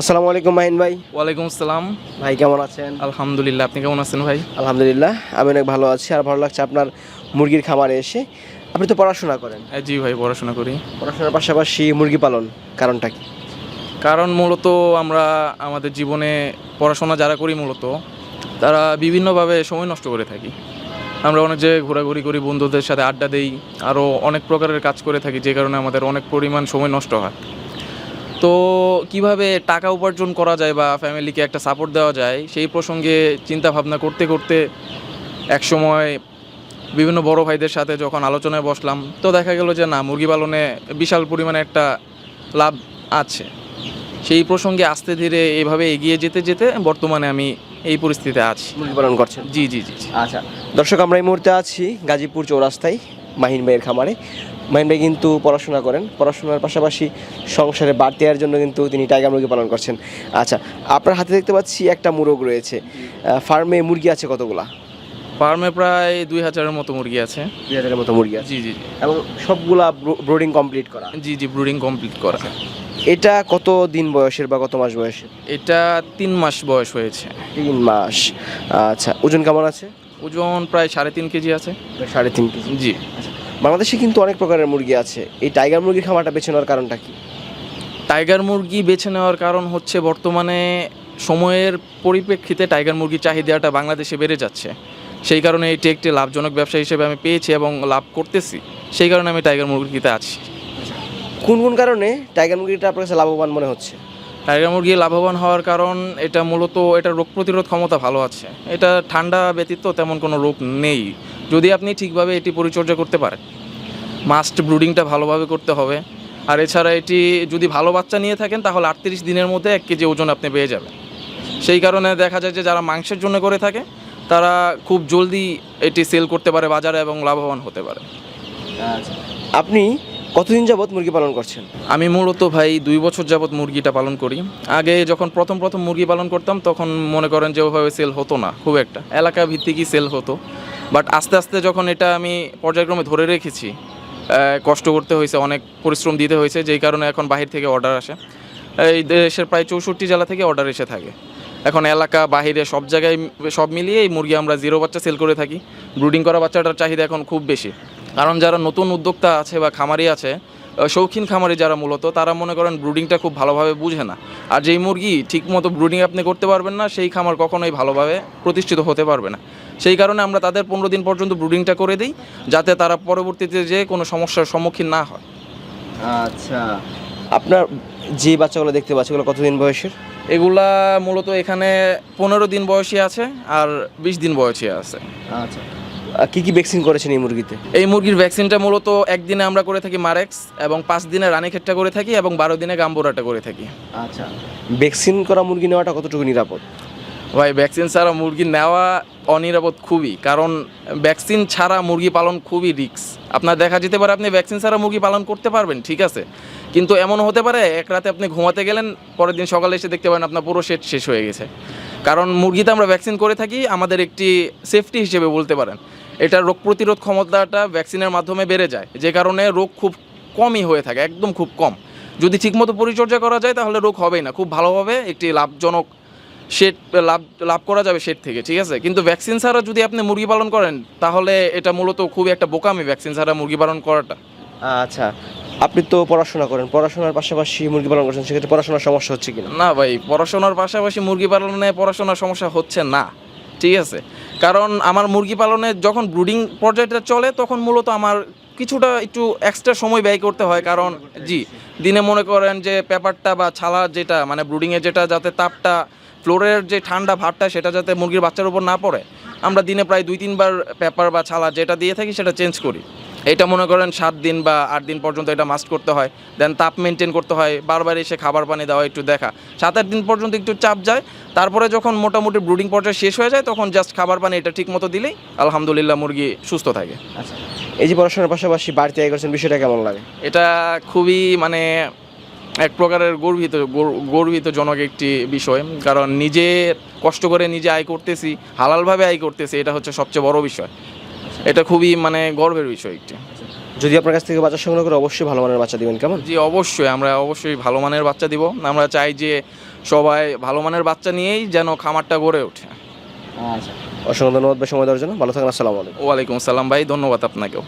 আসসালামু আলাইকুম মাহিন ভাই। ওয়ালাইকুম আসসালাম। ভাই কেমন আছেন? আলহামদুলিল্লাহ আপনি কেমন আছেন ভাই? আলহামদুলিল্লাহ আমি অনেক ভালো আছি। আর ভালো লাগছে আপনার মুরগির খামারে এসে। আপনি তো পড়াশোনা করেন? জি ভাই পড়াশোনা করি। পড়াশোনার পাশাপাশি মুরগি পালন কারণটা কি? কারণ মূলত আমরা আমাদের জীবনে পড়াশোনা যারা করি মূলত তারা বিভিন্নভাবে সময় নষ্ট করে থাকি। আমরা অনেক জায়গায় ঘোরাঘুরি করি বন্ধুদের সাথে আড্ডা দেই আরও অনেক প্রকারের কাজ করে থাকি যে কারণে আমাদের অনেক পরিমাণ সময় নষ্ট হয়। তো কীভাবে টাকা উপার্জন করা যায় বা ফ্যামিলিকে একটা সাপোর্ট দেওয়া যায় সেই প্রসঙ্গে চিন্তা ভাবনা করতে করতে একসময় বিভিন্ন বড় ভাইদের সাথে যখন আলোচনায় বসলাম তো দেখা গেল যে না মুরগি পালনে বিশাল পরিমাণে একটা লাভ আছে। সেই প্রসঙ্গে আস্তে ধীরে এভাবে এগিয়ে যেতে যেতে বর্তমানে আমি এই পরিস্থিতিতে আছি। মুরগি পালন করছেন? জি জি জি জি। আচ্ছা দর্শক আমরা এই মুহূর্তে আছি গাজীপুর চৌরাস্তায় মাহিন ভাইয়ের খামারে। মাহিন ভাই কিন্তু পড়াশোনা করেন। পড়াশোনার পাশাপাশি সংসারে বাড়তি আয়ের জন্য কিন্তু তিনি টাইগার মুরগি পালন করছেন। আচ্ছা আপনার হাতে দেখতে পাচ্ছি একটা মুরগ রয়েছে। ফার্মে মুরগি আছে কতগুলা? ফার্মে প্রায় দুই হাজারের মতো মুরগি আছে। দুই হাজারের মতো মুরগি আছে। জি জি। এবং সবগুলা ব্রোডিং কমপ্লিট করা। জি জি ব্রুডিং কমপ্লিট করা। এটা কত দিন বয়সের বা কত মাস বয়সের? এটা তিন মাস বয়স হয়েছে। তিন মাস। আচ্ছা ওজন কেমন আছে? ওজন প্রায় সাড়ে তিন কেজি আছে। সাড়ে তিন কেজি। জি। বাংলাদেশে কিন্তু অনেক প্রকারের মুরগি আছে। এই টাইগার মুরগির খামারটা বেছে নেওয়ার কারণটা কি? টাইগার মুরগি বেছে নেওয়ার কারণ হচ্ছে বর্তমানে সময়ের পরিপ্রেক্ষিতে টাইগার মুরগির চাহিদাটা বাংলাদেশে বেড়ে যাচ্ছে। সেই কারণে এটি একটি লাভজনক ব্যবসা হিসেবে আমি পেয়েছি এবং লাভ করতেছি। সেই কারণে আমি টাইগার মুরগিতে আছি। কোন কোন কারণে টাইগার মুরগিটা আপনার কাছে লাভবান মনে হচ্ছে? টাইগার মুরগি লাভবান হওয়ার কারণ এটা মূলত এটা রোগ প্রতিরোধ ক্ষমতা ভালো আছে। এটা ঠান্ডা ব্যতীত তেমন কোনো রোগ নেই। যদি আপনি ঠিকভাবে এটি পরিচর্যা করতে পারেন। মাস্ট ব্রুডিংটা ভালোভাবে করতে হবে। আর এছাড়া এটি যদি ভালো বাচ্চা নিয়ে থাকেন তাহলে আটত্রিশ দিনের মধ্যে এক কেজি ওজন আপনি পেয়ে যাবেন। সেই কারণে দেখা যায় যে যারা মাংসের জন্য করে থাকে তারা খুব জলদি এটি সেল করতে পারে বাজারে এবং লাভবান হতে পারে। আচ্ছা। আপনি কতদিন যাবত মুরগি পালন করছেন? আমি মূলত ভাই দুই বছর যাবত মুরগিটা পালন করি। আগে যখন প্রথম প্রথম মুরগি পালন করতাম তখন মনে করেন যে ওভাবে সেল হতো না খুব একটা। এলাকা ভিত্তিকই সেল হতো। বাট আস্তে আস্তে যখন এটা আমি পর্যায়ক্রমে ধরে রেখেছি কষ্ট করতে হয়েছে, অনেক পরিশ্রম দিতে হয়েছে, যেই কারণে এখন বাহির থেকে অর্ডার আসে। এই দেশের প্রায় চৌষট্টি জেলা থেকে অর্ডার এসে থাকে। এখন এলাকা, বাহিরে সব জায়গায় সব মিলিয়ে এই মুরগি আমরা জিরো বাচ্চা সেল করে থাকি। ব্রুডিং করা বাচ্চাটার চাহিদা এখন খুব বেশি। কারণ যারা নতুন উদ্যোক্তা আছে বা খামারি আছে শৌখিন খামারি যারা মূলত, তারা মনে করেন ব্রুডিংটা খুব ভালোভাবে বুঝে না। আর যেই মুরগি ঠিকমতো ব্রুডিং আপনি করতে পারবেন না, সেই খামার কখনোই ভালোভাবে প্রতিষ্ঠিত হতে পারবে না। সেই কারণে আমরা তাদের পনেরো দিন পর্যন্ত ব্রুডিংটা করে দিই যাতে তারা পরবর্তীতে যে কোনো সমস্যার সম্মুখীন না হয়। আচ্ছা। আপনার যে বাচ্চাগুলো দেখতে পাচ্ছি ওগুলো কতদিন বয়সের? এগুলা মূলত এখানে পনেরো দিন বয়সী আছে আর বিশ দিন বয়সী আছে। আচ্ছা। কি কি ভ্যাকসিন করেছেন এই মুরগিতে? এই মুরগির ভ্যাকসিনটা মূলত একদিনে আমরা করে থাকি মারেক্স এবং পাঁচ দিনে রানীক্ষেতটা করে থাকি এবং বারো দিনে গাম্বোরাটা করে থাকি। আচ্ছা। ভ্যাকসিন করা মুরগি নেওয়াটা কতটুকু নিরাপদ? ভাই ভ্যাকসিন ছাড়া মুরগি নেওয়া অনিরাপদ খুবই, কারণ ভ্যাকসিন ছাড়া মুরগি পালন খুবই রিস্ক আপনার দেখা যেতে পারে আপনি ভ্যাকসিন ছাড়া মুরগি পালন করতে পারবেন, ঠিক আছে? কিন্তু এমন হতে পারে, এক রাতে আপনি ঘুমাতে গেলেন, পরের দিন সকালে এসে দেখতে পারেন আপনার পুরো সেট শেষ হয়ে গেছে। কারণ মুরগিতে আমরা ভ্যাকসিন করে থাকি, আমাদের একটি সেফটি হিসেবে বলতে পারেন। এটা রোগ প্রতিরোধ ক্ষমতাটা ভ্যাকসিনের মাধ্যমে বেড়ে যায়, যে কারণে রোগ খুব কমই হয়ে থাকে, একদম খুব কম। যদি ঠিকমতো পরিচর্যা করা যায়, তাহলে রোগ হবেই না। খুব ভালোভাবে একটি লাভজনক শেড লাভ লাভ করা যাবে শেড থেকে ঠিক আছে? কিন্তু ভ্যাকসিন ছাড়া যদি আপনি মুরগি পালন করেন তাহলে এটা মূলত খুবই একটা বোকামি ভ্যাকসিন ছাড়া মুরগি পালন করাটা। আচ্ছা আপনি তো পড়াশোনা করেন পড়াশোনার পাশাপাশি মুরগি পালন করছেন সেক্ষেত্রে পড়াশোনার সমস্যা হচ্ছে কিনা? না ভাই পড়াশোনার পাশাপাশি মুরগি পালনে পড়াশোনার সমস্যা হচ্ছে না ঠিক আছে? কারণ আমার মুরগি পালনে যখন ব্রুডিং পর্যায়টা চলে তখন মূলত আমার কিছুটা একটু এক্সট্রা সময় ব্যয় করতে হয় কারণ জি দিনে মনে করেন যে পেপারটা বা ছালা যেটা মানে ব্রুডিংয়ে যেটা, যাতে তাপটা ফ্লোরের যে ঠান্ডা ভাবটা, সেটা যাতে মুরগির বাচ্চার উপর না পড়ে, আমরা দিনে প্রায় দুই, তিনবার পেপার বা ছালা যেটা দিয়ে থাকি, সেটা চেঞ্জ করি। এটা মনে করেন সাত দিন বা আট দিন পর্যন্ত এটা মাস্ট করতে হয়। দেন তাপ মেনটেন করতে হয়, বারবার এসে খাবার পানি দেওয়া, একটু দেখা। সাত, আট দিন পর্যন্ত একটু চাপ যায়, তারপরে যখন মোটামুটি ব্রুডিং পর্যায়ে শেষ হয়ে যায়, তখন জাস্ট খাবার পানি এটা ঠিক মতো দিলেই আলহামদুলিল্লাহ মুরগি সুস্থ থাকে। আচ্ছা। এই যে পড়াশোনার পাশাপাশি বাড়িতে আয় করছেন বিষয়টা কেমন লাগে? এটা খুবই মানে এক প্রকারের গর্বিত গর্বিতজনক একটি বিষয়। কারণ নিজে কষ্ট করে নিজে আয় করতেছি হালালভাবে আয় করতেছি এটা হচ্ছে সবচেয়ে বড় বিষয়। এটা খুবই মানে গর্বের বিষয় একটি। যদি আপনার কাছ থেকে বাচ্চা সংগ্রহ করে অবশ্যই ভালো মানের বাচ্চা দিবেন কেমন? জি অবশ্যই আমরা অবশ্যই ভালো মানের বাচ্চা দিব। আমরা চাই যে সবাই ভালো মানের বাচ্চা নিয়েই যেন খামারটা গড়ে ওঠে। আচ্ছা। অসংখ্য ধন্যবাদ ভাই, সময় দেওয়ার জন্য। ভালো থাকেন আসসালামু আলাইকুম। ওয়ালাইকুম আসসালাম ভাই, ধন্যবাদ আপনাকেও।